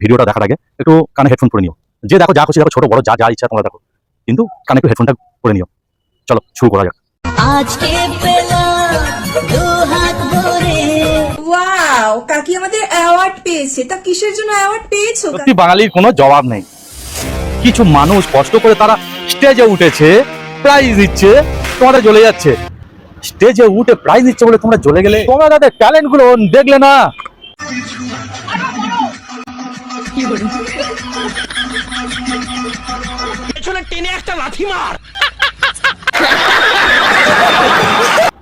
ভিডিওটা দেখার আগে একটু কানে হেডফোন পরে নিও। যে দেখো যা খুশি দেখো ছোট বড় যা যা ইচ্ছা তোমরা দেখো। কিন্তু কানে একটু হেডফোনটা পরে নিও। চলো শুরু করা যাক। আজকে ওয়াও কাকি আমাদের অ্যাওয়ার্ড পেয়েছে। তা কিসের জন্য অ্যাওয়ার্ড পেয়েছ সত্যি বাঙালির কোনো জবাব নেই। কিছু মানুষ কষ্ট করে তারা স্টেজে উঠেছে প্রাইজ দিচ্ছে তোমাদের জ্বলে যাচ্ছে। স্টেজে উঠে প্রাইজ দিচ্ছে বলে তোমরা জ্বলে গেলে? তোমরা তাদের ট্যালেন্টগুলো দেখলে না?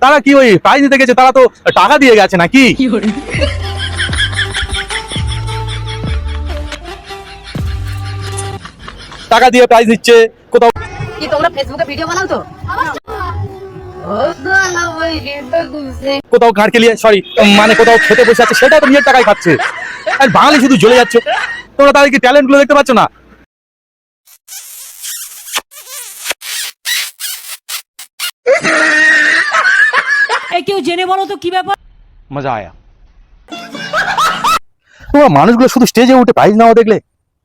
তারা কি ওই প্রাইজ দিতে গেছে? তারা তো টাকা দিয়ে গেছে নাকি? টাকা দিয়ে প্রাইজ দিচ্ছে কোথাও কি তোমরা ফেসবুকে ভিডিও বানাও তো? কোথাও গাঁড় খেলিয়ে সরি মানে কোথাও খেতে বসে আছে সেটা তো নিজের টাকায় খাচ্ছে। আর বাঙালি শুধু জ্বলে যাচ্ছে। তোমরা তাদের কি ট্যালেন্টগুলো দেখতে পাচ্ছ না? কেউ জেনে বলো তো কি ব্যাপার? মজা আয়া। তোমরা মানুষগুলো শুধু স্টেজে উঠে প্রাইজ নাও দেখলে?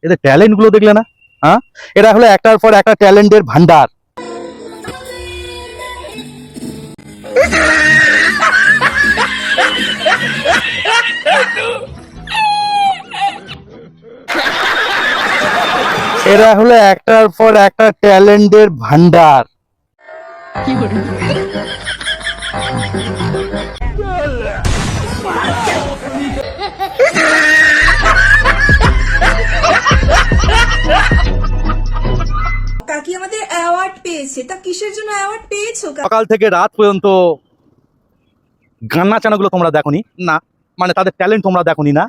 এদের ট্যালেন্টগুলো দেখলে না? হ্যাঁ? এরা হলো একটার পর একটা ট্যালেন্টের ভান্ডার। এরা হলো একটার পর একটা ট্যালেন্টের ভান্ডার। কাকি আমাদের অ্যাওয়ার্ড পেয়েছে। তা কিসের জন্য অ্যাওয়ার্ড পেয়েছ সকাল থেকে রাত পর্যন্ত গান নাচানাগুলো তোমরা দেখোনি? না। মানে তাদের ট্যালেন্ট তোমরা দেখোনি না।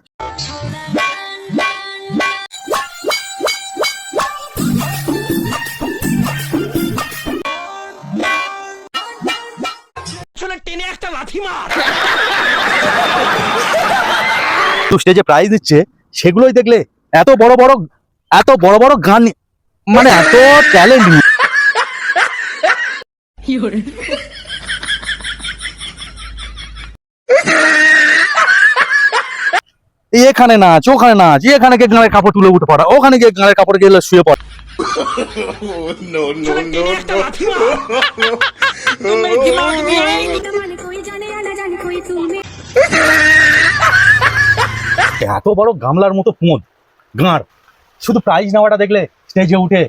তো স্টেজে প্রাইজ দিচ্ছে সেগুলোই দেখলে এত বড় বড় এত বড় বড় গান মানে এত ট্যালেন্ট এখানে নাচ ওখানে নাচ এখানে গিয়ে গাঁয়ের কাপড় তুলে উঠে পড়া ওখানে গিয়ে গাঁয়ের কাপড় গিয়ে শুয়ে পড়া। এত বড় গামলার মতো পোঁদ গাঁড়। শুধু প্রাইজ নেওয়াটা দেখলে স্টেজে উঠে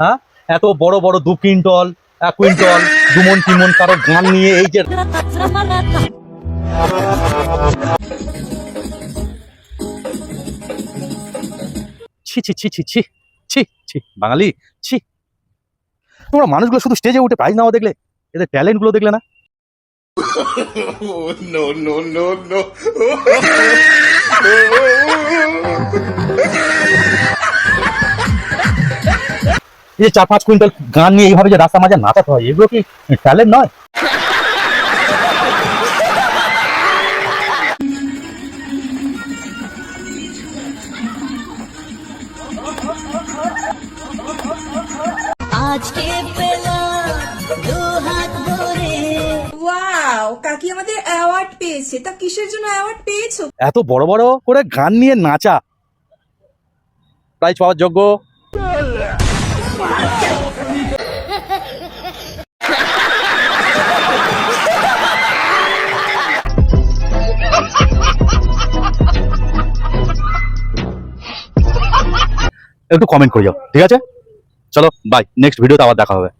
হ্যাঁ? এত বড় বড় দু কুইন্টল এক কুইন্টল দুমন তিনমন কারও গান নিয়ে এই যে ছি ছি ছি ছি ছি ছি ছি, বাঙালি, ছি। তোমরা মানুষগুলো শুধু স্টেজে উঠে প্রাইজ নেওয়া দেখলে এদের ট্যালেন্টগুলো দেখলে না no. এই যে চার পাঁচ কুইন্টাল গান নিয়ে এইভাবে যে রাস্তা মাঝে নাচাতে হয় এগুলো কি ট্যালেন্ট নয় আজকে ভরে ওয়াও কাকি আমাদের অ্যাওয়ার্ড পেয়েছে। তা কিসের জন্য অ্যাওয়ার্ড পেয়েছ? এত বড় বড় করে গান নিয়ে নাচা। প্রাইজ পাওয়ার যোগ্য। একটু কমেন্ট করে যাও ঠিক আছে? চলো বাই নেক্সট ভিডিওতে আবার দেখা হবে।